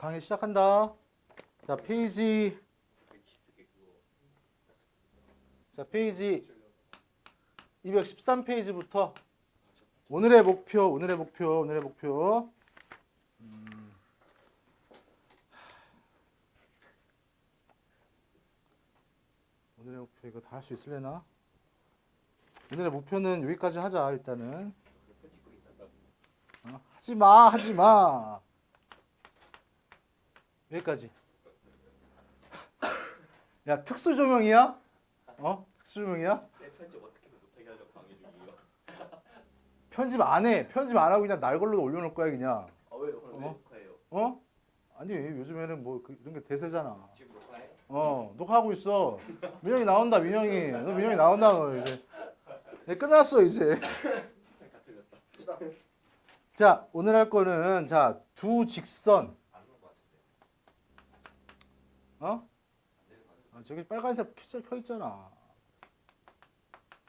강의 시작한다. 자, 페이지 자, 페이지 213페이지부터 오늘의 목표, 오늘의 목표, 오늘의 목표. 음. 오늘의 목표 이거 다 할 수 있을래나? 오늘의 목표는 여기까지 하자 일단은. 어, 하지 마, 하지 마. 여기까지. 야 특수 조명이야? 어? 특수 조명이야? 셀 편집 안 해. 편집 안 하고 그냥 날 걸로 올려놓을 거야 그냥. 아 왜요? 오늘 왜 어? 녹화해요? 어? 아니 요즘에는 뭐 그, 이런 게 대세잖아. 지금 녹화해? 어 녹화하고 있어. 민영이 나온다 민영이. 너 민영이 나온다 너 이제. 네, 끝났어 이제. 자 오늘 할 거는 자 두 직선. 어? 아, 저기 빨간색 켜, 켜 있잖아.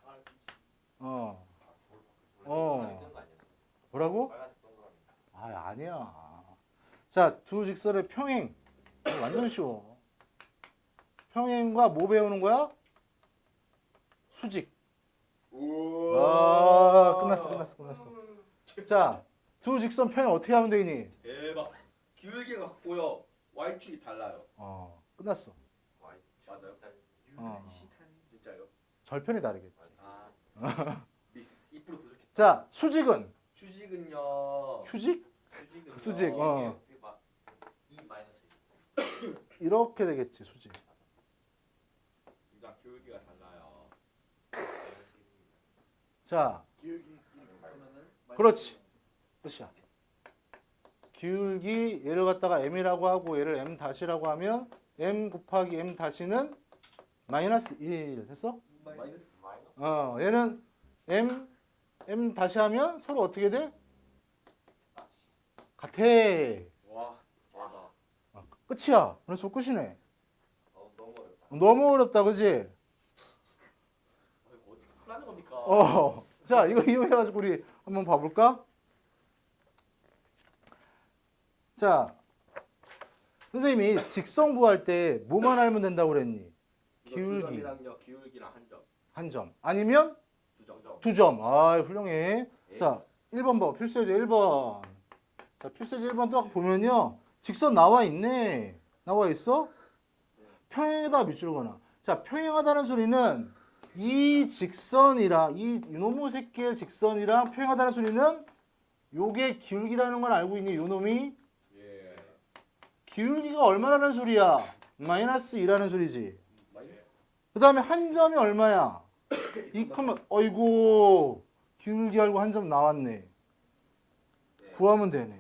아, 어. 어. 뭐라고? 아 아니야. 자 두 직선의 평행. 완전 쉬워. 평행과 뭐 배우는 거야? 수직. 아 끝났어 끝났어 끝났어. 자 두 직선 평행 어떻게 하면 되니? 대박. 기울기가 같고요. Y축이 달라요. 어 끝났어. 맞아요? 어. 진짜요? 절편이 다르겠지. 아. 미스 2% 부족했다. 자 수직은 수직은요. 휴직 수직은요. 수직, 어. 이게 막 E 마이너스 이렇게 되겠지 수직. 일단 기울기가 달라요. 자 기울기 그러면은 그렇지. 끝이야. 기울기 얘를 갖다가 m이라고 하고 얘를 m 다시라고 하면 m 곱하기 m 다시는 마이너스 1 했어? 마이너스 어 얘는 m m 다시 하면 서로 어떻게 돼? 같아. 와 대박. 어, 끝이야. 그래서 끝이네. 어, 너무 어렵다. 너무 어렵다, 그지? 아, 이거 어떻게 풀라는 겁니까? 어. 자 이거 이용해가지고 우리 한번 봐볼까? 자 선생님이 직선 구할 때 뭐만 알면 된다고 그랬니? 기울기. 기울기랑 한 점. 한 점 아니면 두 점. 점. 두 점. 아 훌륭해. 예. 자 1번 봐 필수예제 1번. 자 필수예제 1번 딱 보면요 직선 나와 있네. 나와 있어? 평행하다 밑줄 거나. 자 평행하다는 소리는 이 직선이랑 이 이놈의 새끼의 직선이랑 평행하다는 소리는 요게 기울기라는 걸 알고 있니 요놈이 예. 기울기가 얼마라는 소리야 마이너스 2라는 소리지. 그 다음에 한 점이 얼마야 2, 어이구 기울기 알고 한 점 나왔네 네. 구하면 되네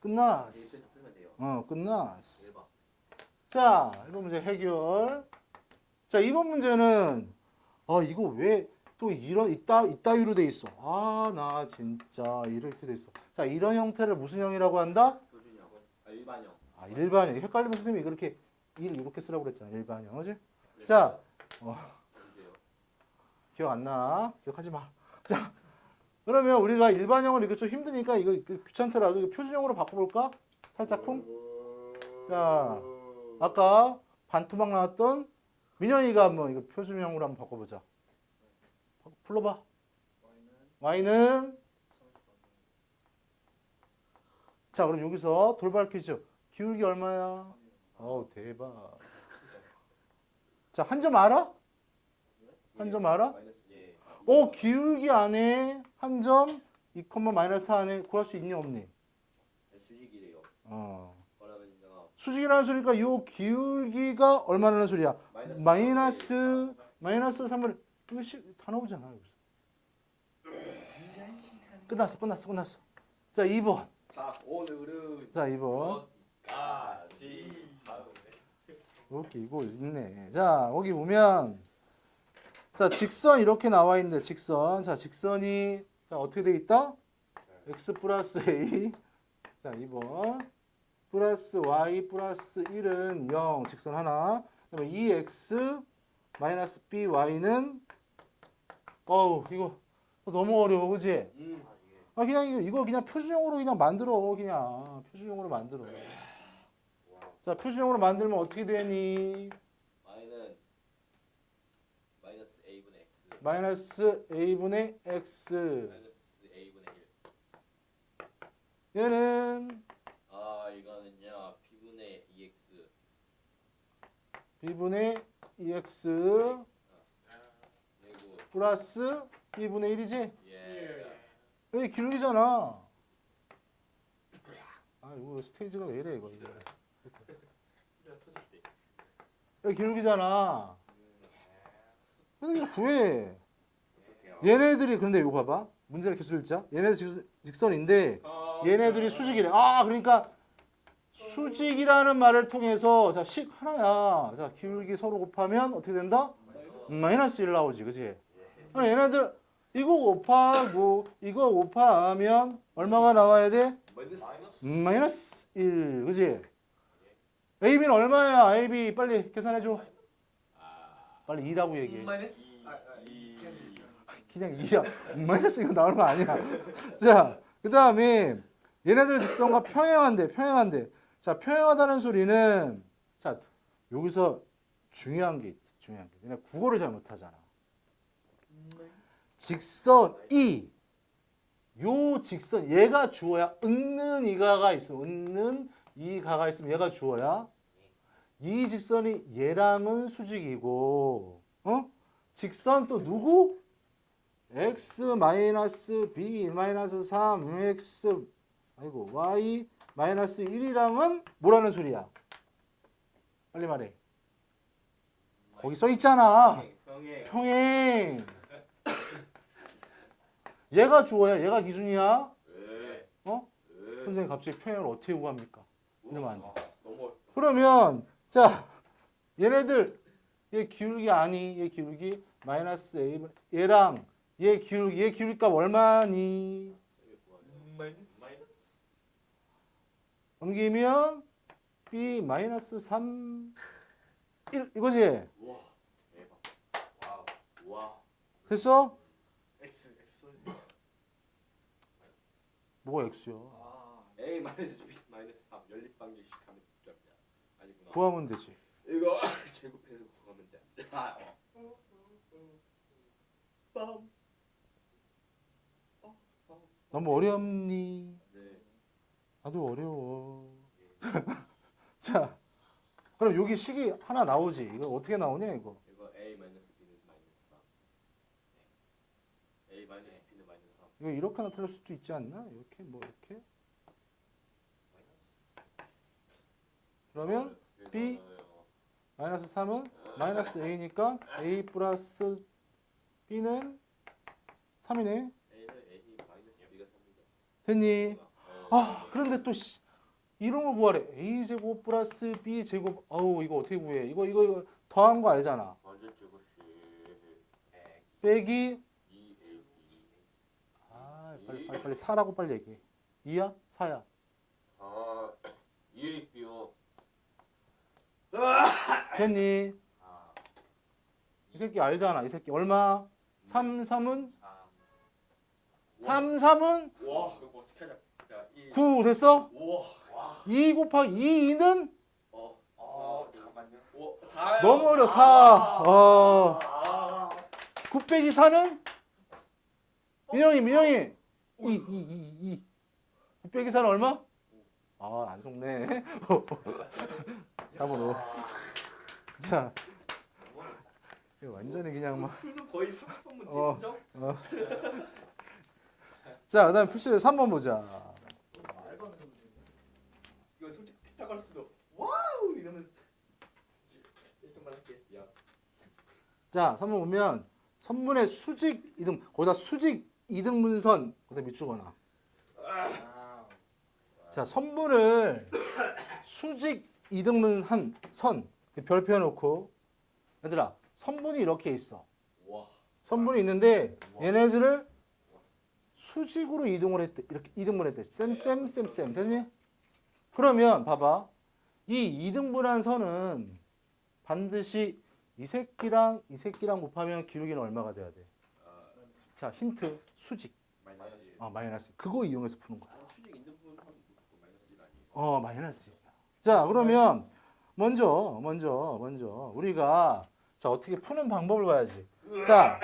끝났어. 어 끝났어. 자 1번 문제 해결 자 2번 문제는 아 이거 왜 또 이런 이따 이따위로 돼 있어 아 나 진짜 이렇게 돼 있어 자 이런 형태를 무슨 형이라고 한다 일반형. 아 일반형 헷갈리면 선생님이 그렇게 일 이렇게 쓰라고 그랬잖아 일반형 그지 자. 어. 기억 안 나? 기억하지 마. 자, 그러면 우리가 일반형을 이거 좀 힘드니까 이거 귀찮더라도 이거 표준형으로 바꿔볼까? 살짝 쿵. 자, 아까 반토막 나왔던 민영이가 한번 이거 표준형으로 한번 바꿔보자. 불러봐. y는 자, 그럼 여기서 돌발 퀴즈. 기울기 얼마야? 어우, 대박. 자, 한 점 알아? 한 점 알아? 어, 기울기 안에 한 점, 2, 마이너스 안에 구할 수 있니 없니? 네, 수직이래요. 어. 수직이라는 소리니까 요 기울기가 얼마라는 소리야? 마이너스. 마이너스 마이너스 3을 이거 시- 다 나오잖아. 여기서. 끝났어. 끝났어. 끝났어. 자, 2번. 자, 오늘은 자, 2번. 여기까지. 다음에. 여기 이거 있네. 자, 거기 보면 자, 직선 이렇게 나와 있는데 직선. 자, 직선이 자, 어떻게 돼 있다? x 플러스 a. 자, 2번. 플러스 y 플러스 1은 0 직선 하나. 그다음에 2x 마이너스 by는 어우, 이거 너무 어려워. 그지? 음. 아 그냥 이거, 이거 그냥 표준형으로 그냥 만들어 그냥 표준형으로 만들어. 자 표준형으로 만들면 어떻게 되니? 마이너스 a분의 x 마이너스 a분의 x. 마이너스 a분의 1. 얘는 아 이거는요 b분의 2x b분의 2x 그리고 플러스 b분의 1이지? 예. 여기 기울기잖아. 아 이거 스테이지가 왜 이래 이거 이거. 여기. 그래서 이거 구해. 얘네들이 그런데 이거 봐봐. 문제를 계속 읽자. 얘네들 직- 직선인데 얘네들이 수직이래. 아 그러니까 수직이라는 말을 통해서 자 식 하나야. 자 기울기 서로 곱하면 어떻게 된다? 마이너스 1 나오지, 그지? 얘네들 이거 곱하고 이거 곱하면 얼마가 나와야 돼? 마이너스 마이너스 1, 그지? AB는 얼마야? AB 빨리 계산해 줘. 빨리 2라고 얘기해. 그냥 2야. 마이너스 이거 나오는 거 아니야. 자, 그 다음에 얘네들 직선과 평행한데, 평행한데. 자, 평행하다는 소리는 자, 여기서 중요한 게 있지. 중요한 게. 얘네 국어를 잘 못 하잖아. 직선 이 요 직선 얘가 주어야 은는 이가가 있어. 은는 이가가 있으면 얘가 주어야. 이 직선이 얘랑은 수직이고, 어? 직선 또 누구? x 마이너스 b 마이너스 3 x 아이고 y 마이너스 1이랑은 뭐라는 소리야? 빨리 말해. 거기 써 있잖아. 평행 평행. 얘가 주어야. 얘가 기준이야. 네. 어? 네. 선생님 갑자기 평행을 어떻게 구합니까? 이러면 안 돼. 어렵다. 그러면 자 얘네들 얘 기울기 아니 얘 기울기 마이너스 a 얘랑 얘 기울기 얘 기울기 값 얼마니? 마이너스 옮기면 b 마이너스 3 1 이거지? 대박. 와우. 와. 됐어? X X 뭐가 x야? 아 a 마이너스 b 마이너스 3 연립 방정식 하면 됩니다. 아니구나. 구하면 되지. 이거 제곱해서 구하면 돼. 아, 어. 빰 너무 어렵니? 네. 나도 어려워. 자, 그럼 여기 식이 하나 나오지. 이거 어떻게 나오냐 이거? 이거 a 마이너스 b는 마이너스 3. 네. a 마이너스 이너스 3. 이거 이렇게 나타날 수도 있지 않나? 이렇게 뭐 이렇게? 그러면 B? 마이너스 3은 마이너스 a니까 a 플러스 b는 3이네. a는 a 마이너스 b가 3이다. 됐니? 아 그런데 또 씨, 이런 걸 구하래. a 제곱 플러스 b 제곱. 아우 이거 어떻게 구해? 이거 이거 이거 더한 거 알잖아. 빼기 2a 아 빨리 빨리 빨리 4라고 빨리 얘기해. 2야? 4야? 아 2a b요. 됐니? 아 이 새끼 알잖아. 이 새끼 얼마? 3 3은 3. 3 3은 와 이거 어떻게 하냐? 야 2. 9 됐어? 우와. 2 곱하기 2 2는 어. 어 잠깐만요 오 4. 너무 어려 4. 어. 아 9 빼기 4는 민영이 민영이 2 2 2 2 9 빼기 4는 얼마? 아, 안 속네. 4번 5. 자. 완전히 그냥 막 수는 거의 30번 문제 어. 어. 자, 그 다음에 표시를 3번 보자. 말도 안 되는 문제 이거 솔직히 피타고라스도 와우 이러면서 1점만 할게 야. 자, 3번 보면 선문의 수직 이등 거기다 수직 이등분선 밑주거나. 아 자, 선문을 수직 이등분한 선 별표 놓고 얘들아, 선분이 이렇게 있어. 와. 선분이 있는데 얘네들을 수직으로 이동을 했대. 이렇게 이등분 했대. 쌤쌤쌤쌤. 됐니? 그러면 봐봐. 이 이등분한 선은 반드시 이 새끼랑 이 새끼랑 곱하면 기울기는 얼마가 돼야 돼? 아 자, 힌트. 수직. 마이너스 1. 어, 마이너스. 그거 이용해서 푸는 거야. 아, 수직 있는 하면 무조건 마이너스 1 아니에요? 어, 마이너스. 자, 그러면 먼저 먼저 먼저 우리가 자, 어떻게 푸는 방법을 봐야지. 자,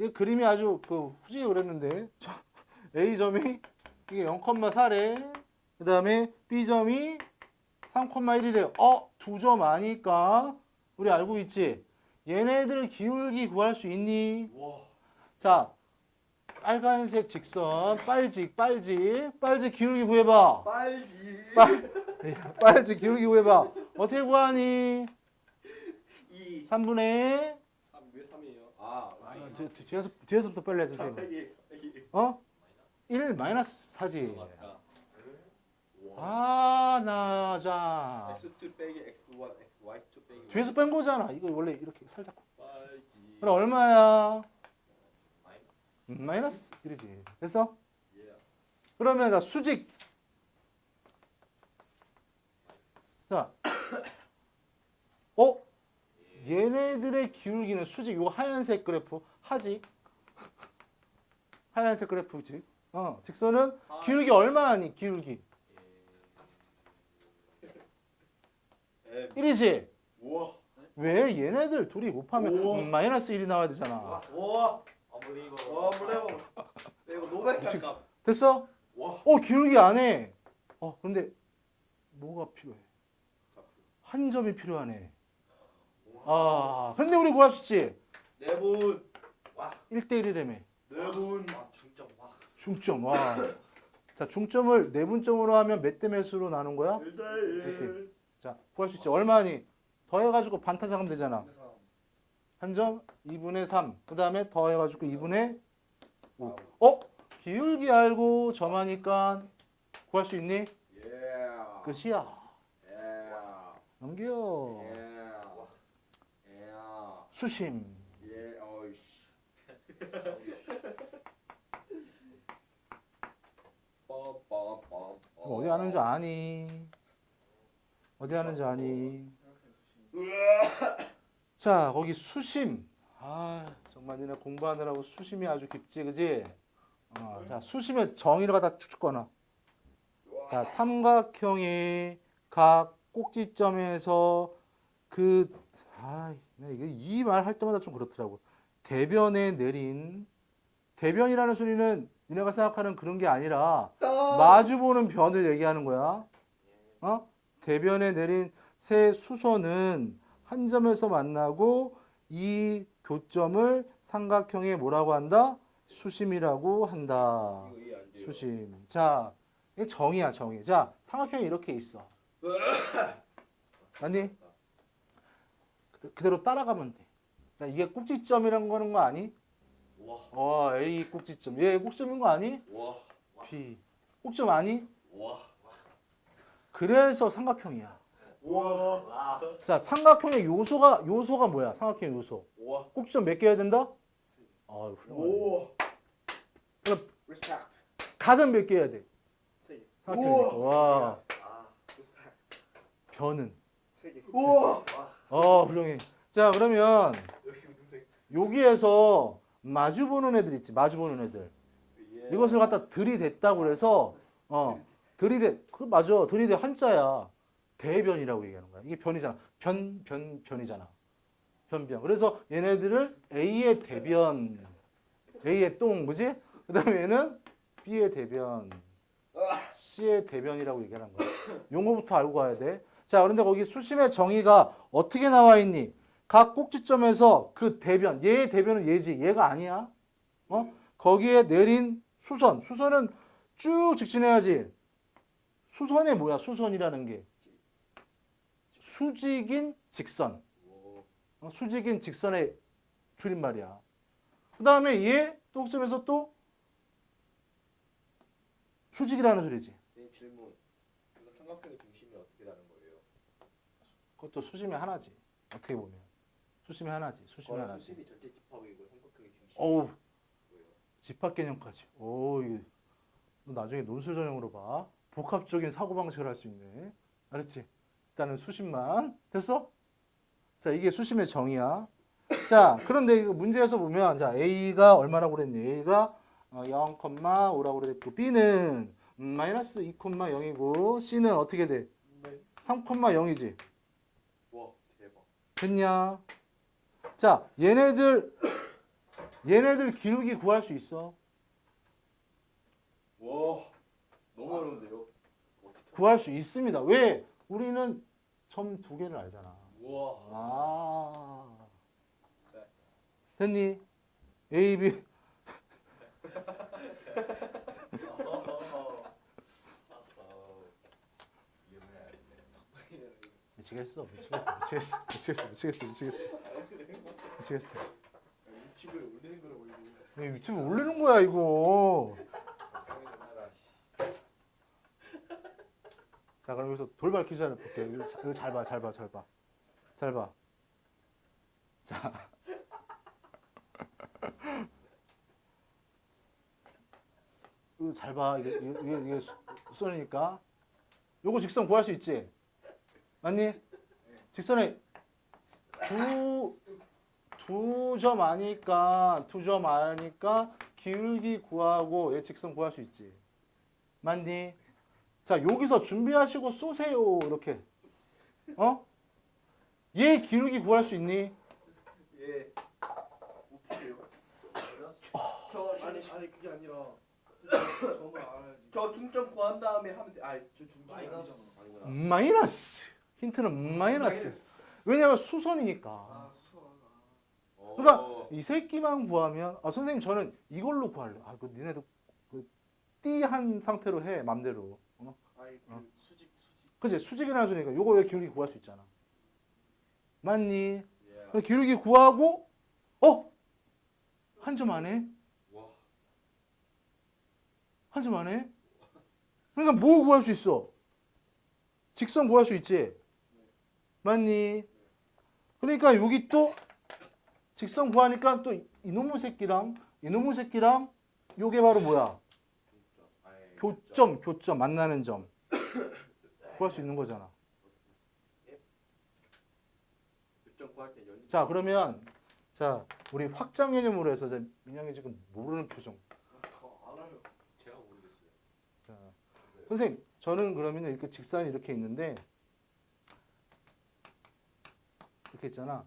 이 그림이 아주 그 후지게 그렸는데 자, A 점이 이게 0,4래. 그다음에 B 점이 3,1이래. 어, 두 점 아니까 우리 알고 있지? 얘네들 기울기 구할 수 있니? 와. 자, 빨간색 직선, 빨직, 빨직, 빨직 기울기 구해봐. 빨지. 빨, 빨지 기울기 구해봐. 어떻게 구하니? 2. 3분의 3, 왜 3이에요? 아, 뒤, 뒤- 뒤에서 뒤에서부터 빨리 해 선생님. 300이 300이. 어? 1 마이너스 4지. 맞다. 아, 나 자. x2 빼기 x1, xy2 빼기 뒤에서 뺀 거잖아. 이거 원래 이렇게 살짝. 빨지. 그럼 얼마야? 음, 마이너스 1이지. 됐어? 예. 그러면 자 수직. 자, 어? 얘네들의 기울기는 수직. 이거 하얀색 그래프 하지. 하얀색 그래프지. 어, 직선은 기울기 얼마니? 기울기 M. 1이지. 우와. 왜 얘네들 둘이 곱하면 마이너스 1이 나와야 되잖아. 우와. 이거 와, 뭐래요? 이거 노벨상 값. 됐어? 와. 어, 기울기 안 해. 어, 그런데 뭐가 필요해? 한 점이 필요하네. 아, 근데 우리 구할 수 있지? 네 분. 1대1이라며. 네 분. 와, 중점. 와. 중점. 와. 자, 중점을 내분점으로 하면 몇 대 몇으로 나눈 거야? 1대1. 자, 구할 수 있지. 얼마니? 더해가지고 반타작하면 되잖아. 한 점, 2분의 3. 그 다음에 더해가지고 2분의 5. 어? 기울기 알고 점하니까 구할 수 있니? 예. 끝이야. 예. 넘겨. 수심. 어디 하는 줄 아니? 어디 하는 줄 아니? 자, 거기 수심. 아, 정말 니네 공부하느라고 수심이 아주 깊지, 그지? 어, 자, 수심의 정의를 갖다 쭉쭉 꺼놔. 자, 삼각형의 각 꼭지점에서 그, 아, 이게 이말 할 때마다 좀 그렇더라고. 대변에 내린, 대변이라는 소리는 니네가 생각하는 그런 게 아니라 마주보는 변을 얘기하는 거야. 어? 대변에 내린 새 수선은 한 점에서 만나고 이 교점을 삼각형에 뭐라고 한다? 수심이라고 한다. 수심. 자, 이게 정의야, 정의. 자, 삼각형이 이렇게 있어. 아니? 그- 그대로 따라가면 돼. 자, 이게 꼭지점이라는 거는 거 아니? 와. 어, A 꼭지점. 얘 꼭점인 거 아니? 와. B. 꼭점 아니? 와. 그래서 삼각형이야. 와. 자, 삼각형의 요소가 요소가 뭐야? 삼각형 요소. 와. 꼭지점 몇 개 해야 된다? 아, 훌륭하네. 그럼. 각은 몇 개 해야 돼? 세 개. 삼각형이니까. 와, 아. 변은. 세 개. 우와. 어, 훌륭해. 자, 그러면 역시 우등생. 여기에서 마주 보는 애들 있지. 마주 보는 애들. 예. 이것을 갖다 들이댔다고 그래서 어, 들이대. 그 맞아. 들이대 한자야. 대변이라고 얘기하는 거야. 이게 변이잖아. 변, 변, 변이잖아. 변변. 그래서 얘네들을 A의 대변, A의 똥, 뭐지? 그 다음에 얘는 B의 대변, C의 대변이라고 얘기하는 거야. 용어부터 알고 가야 돼. 자, 그런데 거기 수심의 정의가 어떻게 나와 있니? 각 꼭지점에서 그 대변, 얘의 대변은 얘지. 얘가 아니야. 어? 거기에 내린 수선. 수선은 쭉 직진해야지. 수선이 뭐야? 수선이라는 게. 수직인 직선. 오. 어, 수직인 직선의 줄임말이야. 그 다음에 얘 꼭점에서 또 수직이라는 소리지. 네, 질문. 이거 삼각형의 중심이 어떻게 다른 거예요? 그것도 수심의 하나지. 어떻게 보면. 수심의 하나지. 수심의 어, 하나지. 수심이 전체 집합이고 삼각형의 중심이 어우? 집합 개념까지. 오, 이거 너 나중에 논술 전형으로 봐. 복합적인 사고방식을 할 수 있네. 알았지? 일단은 수심만. 됐어? 자, 이게 수심의 정의야. 자, 그런데 이거 문제에서 보면, 자, A가 얼마라고 그랬니? A가 어, 0,5라고 그랬고 B는 음, 마이너스 2,0이고 C는 어떻게 돼? 네. 3,0이지. 와 대박. 됐냐? 자, 얘네들 얘네들 기울기 구할 수 있어. 와 너무 어려운데요. 구할 수 있습니다. 왜? 우리는 점 두 개를 알잖아. 와. 아. 세. 됐니? A, B. 미치겠어. 미치겠어. 미치겠어. 미치겠어. 미치겠어. 미치겠어. 미치겠어. 유튜브에 올리는 거라고. 이거 유튜브 올리는 거야, 이거. 자, 그럼 여기서 돌발 퀴즈를 볼게요. 이거, 자- 이거 잘 봐, 잘 봐, 잘 봐. 잘 봐. 자. 이거 잘 봐. 이게, 이게, 이게, 수선이니까. 요거 직선 구할 수 있지? 맞니? 직선에 두, 두점 아니까, 두 점 아니까 기울기 구하고 얘 직선 구할 수 있지. 맞니? 자, 여기서 준비하시고 쏘세요. 이렇게. 어? 얘 기울기 구할 수 있니? 예. 어떻게 해요? 저 아니 아니 그게 아니라 알아야지. 저 중점 구한 다음에 하면 돼. 아저 중점이 아니잖아. 아니구나. 마이너스. 힌트는 마이너스. 왜냐면 수선이니까. 아. 어. 그러니까 이 새끼만 구하면 아 선생님 저는 이걸로 구할래. 아 그 니네도 그 띠한 상태로 해 맘대로. 어? 그 어. 수직 수직. 그치 수직이나 주니까 요거 왜 기울기 구할 수 있잖아. 맞니? 예. 기울기 구하고 어? 한 점안 해? 와. 한점안 해? 그러니까 뭐 구할 수 있어? 직선 구할 수 있지? 맞니? 그러니까 여기 또 직선 구하니까 또 이놈의 새끼랑 이놈의 새끼랑 요게 바로 뭐야? 교점, 교점, 만나는 점. 구할 수 있는 거잖아. 자, 그러면 자, 우리 확장 개념으로 해서 민영이 지금 모르는 표정. 모르겠어요. 자, 선생님, 저는 그러면 이렇게 직선이 이렇게 있는데 이렇게 있잖아.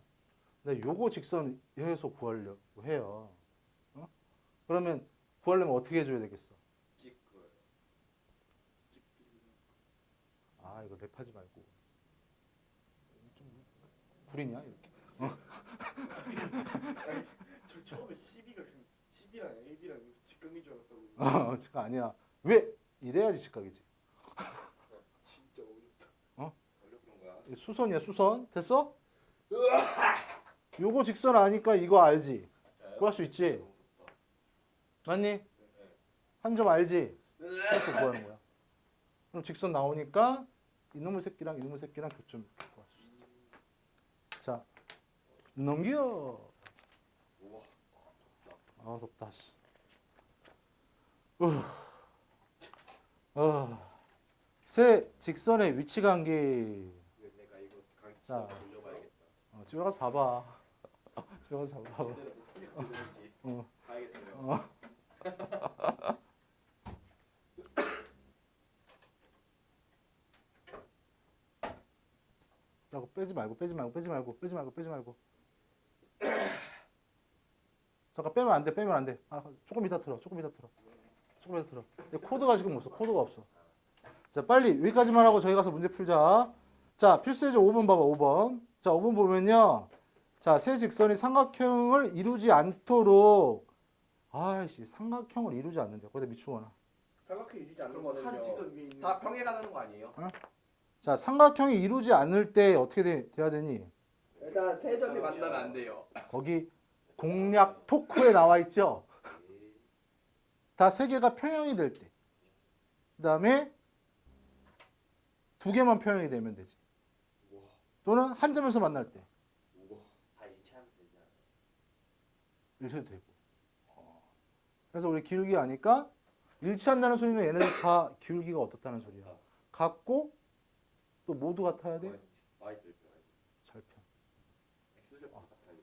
근데 요거 직선 해서 구하려고 해요. 어? 그러면 구하려면 어떻게 해줘야 되겠어? 찍고요. 아, 이거 랩하지 말고. 좀 구리냐 이렇게. 저 처음에 12가 그 10이랑 AB랑 직각인 줄 알았다고. 어, 직각 아니야. 왜? 이래야지 직각이지. 진짜 어렵다. 어렵은 거야. 수선이야, 수선. 됐어? 요거 직선 아니까 이거 알지? 구할 수 있지? 맞니? 네, 네. 한점 알지? 그래서 구하는 거야. 그럼 직선 나오니까 이놈의 새끼랑 이놈의 새끼랑 교점 구할 수 있어. 자, 넘겨. 아 덥다. 씨. 우. 어. 새 직선의 위치 관계. 자. 어, 집에 가서 봐봐. 집에 가서 봐봐. 어. 봐야겠어 요. 어. 자, 그거 빼지 말고 빼지 말고 빼지 말고 빼지 말고 빼지 말고. 잠깐 빼면 안 돼. 빼면 안 돼. 아, 조금 이따 틀어. 조금 이따 틀어. 조금 이따 틀어. 근데 코드가 지금 없어. 코드가 없어. 자, 빨리 여기까지만 하고 저희 가서 문제 풀자. 자, 필수예제 5번 봐봐. 5번. 자, 5번 보면요. 자, 세 직선이 삼각형을 이루지 않도록 아이씨, 삼각형을 이루지 않는데. 거기다 미추거나. 삼각형 유지지 않는 거는요. 다 평행하다는 거 아니에요? 자, 삼각형이 이루지 않을 때 어떻게 돼, 돼야 되니? 일단 세 점이 만나면 안 돼요. 거기 공략 토크에 나와 있죠. 다 세 개가 평형이 될 때. 그 다음에 두 개만 평형이 되면 되지. 또는 한 점에서 만날 때. 다 일치하면? 일치도 되고. 어. 그래서 우리 기울기 아니까 일치한다는 소리는 얘네들 다 기울기가 어떻다는 소리야. 같고 또 모두 같아야 돼. 많이 들죠. 잘 편. X제곱 같아요.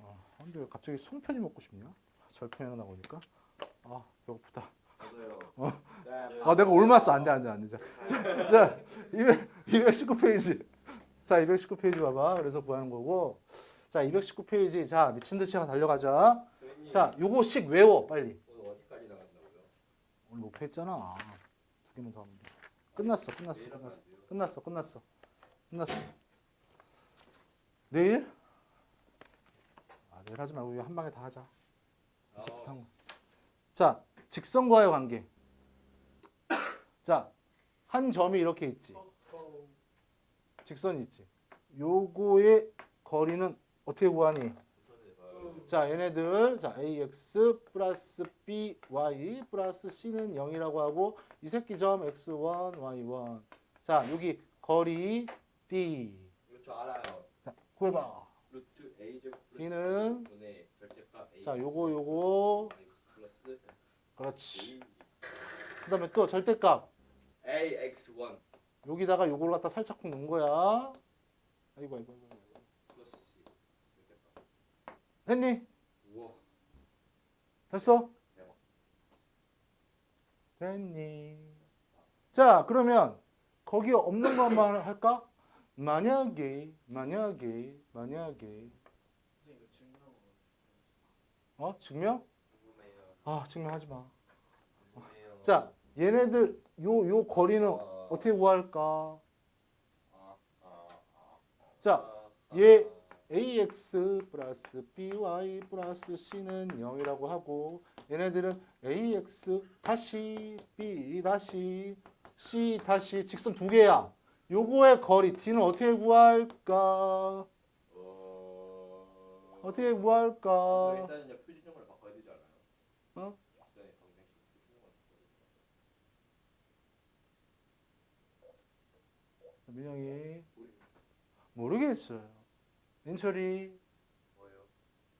아, 근데 왜 갑자기 송편이 먹고 싶냐? 절편이 나오니까. 아, 배고프다. 어? 네. 아 내가 올맞어 안돼 안돼 안돼. 자, 자, 자 200, 219페이지. 자 219페이지 봐봐. 그래서 구하는 거고. 자 219페이지. 자 미친 듯이 달려가자. 자 요거씩 외워 빨리. 오늘? 오늘 목표 했잖아. 두 개만 더 하면 돼. 끝났어 끝났어 끝났어? 끝났어 끝났어 끝났어. 내일? 아 내일 하지 말고 한 방에 다 하자. 아, 직탕. 자, 직선과의 관계. 자, 한 점이 이렇게 있지. 직선이 있지. 요거의 거리는 어떻게 구하니? 자, 얘네들 자, ax 플러스 by 플러스 c는 0이라고 하고 이 새끼 점 x1, y1. 자, 여기 거리 d. 저 알아요. 자, 구해봐. 루트 a 제곱 B는? 분의 절대값 a. 자, 요거 요거 플러스 그렇지. a 그다음에 또 절대값. a x1 여기다가 요걸 갖다 살짝 쿵 넣은 거야. 아이고 아이고 아이고. 아이고. 플러스 c 절대값. 했니? 우와. 했어? 대박. 됐니? 자, 그러면 거기에 없는 것만 할까? 만약에 만약에 만약에 어 증명? 아 증명하지 마. 자, 얘네들 요 요 거리는 아, 어떻게 구할까? 자, 아, 얘 아. ax 플러스 by 플러스 c는 0이라고 하고 얘네들은 ax 다시 b 다시 c 다시 직선 두 개야. 요거의 거리 d는 어떻게 구할까? 어... 어떻게 구할까? 일단 이제 표준형으로 바꿔야 되지 않아요? 어? 일단의 방정식 표준형으로 바꿔야 되지 민영이 모르겠어요. 모르겠어요. 민철이 뭐예요?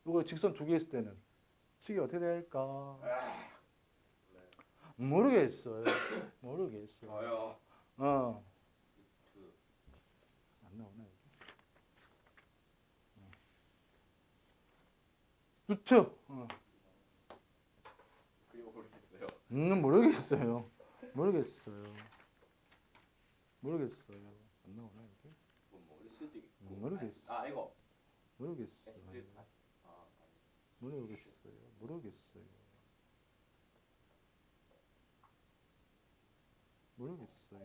요거 직선 두 개 있을 때는 식이 어떻게 될까? 모르겠어요. 모르겠어요. 어. 그안 나오나 여기? 어. 루트. 어. 그리고 모르겠어요. 음 모르겠어요. 모르겠어요. 모르겠어요. 안 나오나 여기? 뭐 모를 수도 있고. 음, 모르겠어. 아 이거. 다. 아. 모르겠어요. 모르겠어요. 모르겠어요.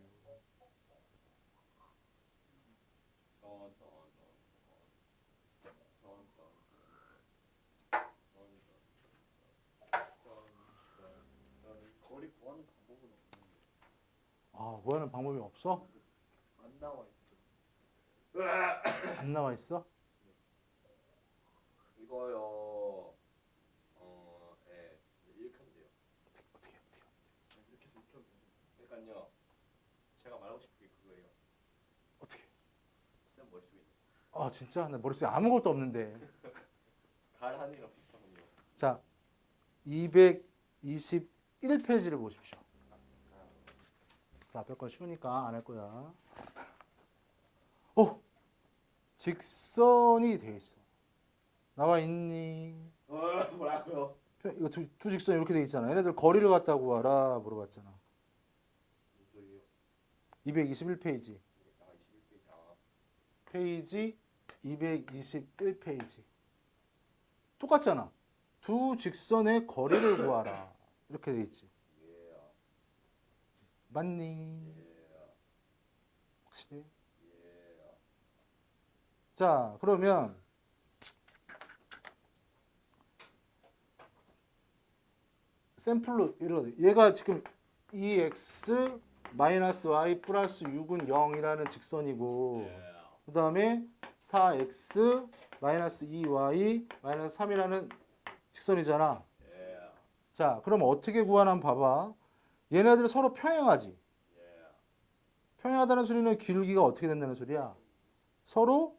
아, 구하는 방법이 없어? 안 나와 있죠. 안 나와 있어? 네. 이거요. 아 진짜 나 머릿속에 아무것도 없는데. 갈 하늘이랑 비슷하군요. 자, 221페이지를 보십시오. 자, 앞에 건 쉬우니까 안 할 거야. 어, 직선이 돼 있어. 나와 있니? 어 뭐라고요? 이거 두, 두 직선 이렇게 돼 있잖아. 얘네들 거리를 갖다 구하라 물어봤잖아. 무슨 소리예요? 221페이지. 아, 21페이지. 아, 페이지 221페이지. 똑같잖아. 두 직선의 거리를 구하라. 이렇게 돼 있지. 예. 맞니? 예. 자, 그러면 샘플로 이러 얘가 지금 2x 마이너스 y 플러스 6은 0이라는 직선이고 예. 그 다음에 4x 마이너스 2y 마이너스 3이라는 직선이잖아. 예. 자, 그럼 어떻게 구하나 봐봐. 얘네들 서로 평행하지. 예. 평행하다는 소리는 기울기가 어떻게 된다는 소리야? 서로.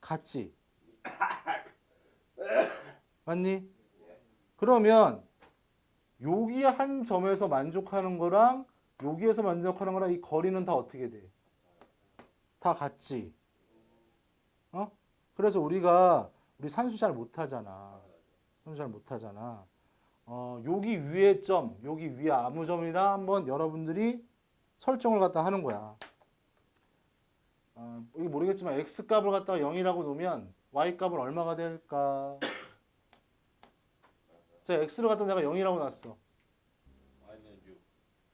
같지. 맞니? 그러면 여기 한 점에서 만족하는 거랑 여기에서 만족하는 거랑 이 거리는 다 어떻게 돼? 다 같지. 어? 그래서 우리가 우리 산수 잘 못하잖아. 산수 잘 못하잖아. 어, 여기 위에 점, 여기 위에 아무 점이나 한번 여러분들이 설정을 갖다 하는 거야. 어, 이게 모르겠지만 x 값을 갖다가 0이라고 놓으면 y 값은 얼마가 될까? 자, x를 갖다 내가 0이라고 놨어. Y는 6.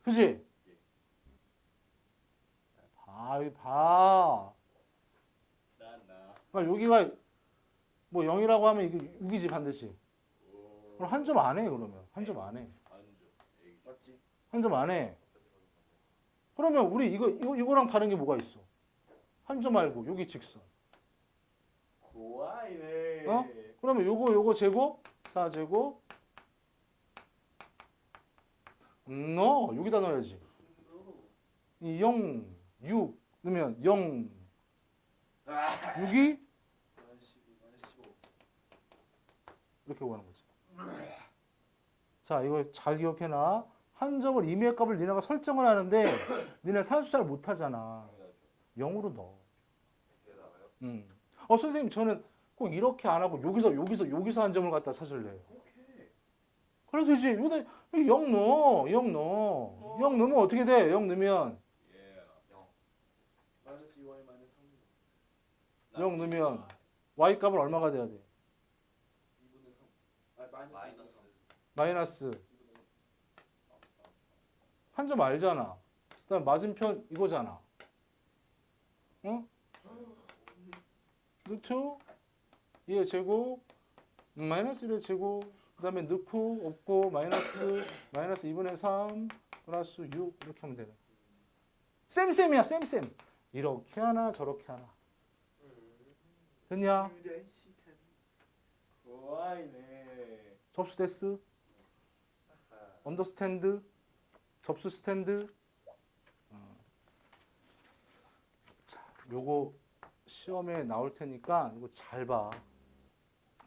그지? 봐, 여기 봐. 그러니까 여기가 뭐 0이라고 하면 이게 6이지 반드시. 그럼 한 점 안 해, 그러면. 한 점 안 해. 한 점 안 해. 그러면 우리 이거, 이거, 이거랑 다른 게 뭐가 있어? 한 점 말고, 여기 직선. 고아이네. 어? 그러면 요거, 요거 제곱, 4제곱. 음, 넣어. 여기다 넣어야지. 이 0, 6 넣으면 0, 6이 마이너스 12, 마이너스 15. 이렇게 구하는 거지. 자, 이거 잘 기억해놔. 한 점을 임의의 값을 니네가 설정을 하는데 니네 산수 잘 못하잖아. 당연하죠. 0으로 넣어. 음. 어 선생님 저는 꼭 이렇게 안 하고 여기서 여기서 여기서 한 점을 갖다 찾을래요. 그래 되지. 여기다 0 넣어. 0 넣어. 0 넣으면 어떻게 돼? 0 넣으면 예. 0. 마이너스 2y 마이너스 3. 영 넣으면 y 값은 얼마가 돼야 돼? 2분의 3. 아 마이너스. 마이너스. 마이너스 2분의 3. 한점 알잖아. 그다음 맞은편 이거잖아. 어? 루트 2의 제곱 마이너스 1의 제곱 그 다음에 넣고 없고 마이너스 마이너스 2분의 3 플러스 6 이렇게 하면 되네. 쌤쌤이야 쌤쌤. 이렇게 하나 저렇게 하나. 됐냐? 시탄. 고아이네. 접수 됐어? 언더스탠드? 접수 스탠드? 어. 자, 요거 시험에 나올 테니까 이거 잘 봐.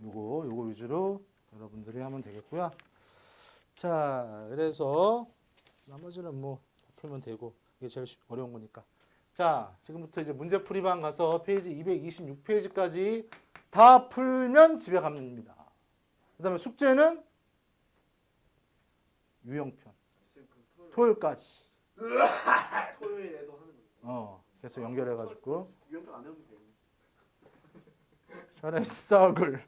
요거 요거 위주로 여러분들이 하면 되겠고요. 자, 그래서 나머지는 뭐 풀면 되고 이게 제일 쉬- 어려운 거니까. 자, 지금부터 이제 문제 풀이방 가서 페이지 226페이지까지 다 풀면 집에 갑니다. 그다음에 숙제는 유형편. 토요일. 토요일까지. 토요일에도 하는 거예요. 어 계속 연결해가지고. 유형표 안 해오면 돼요. 잘했어 글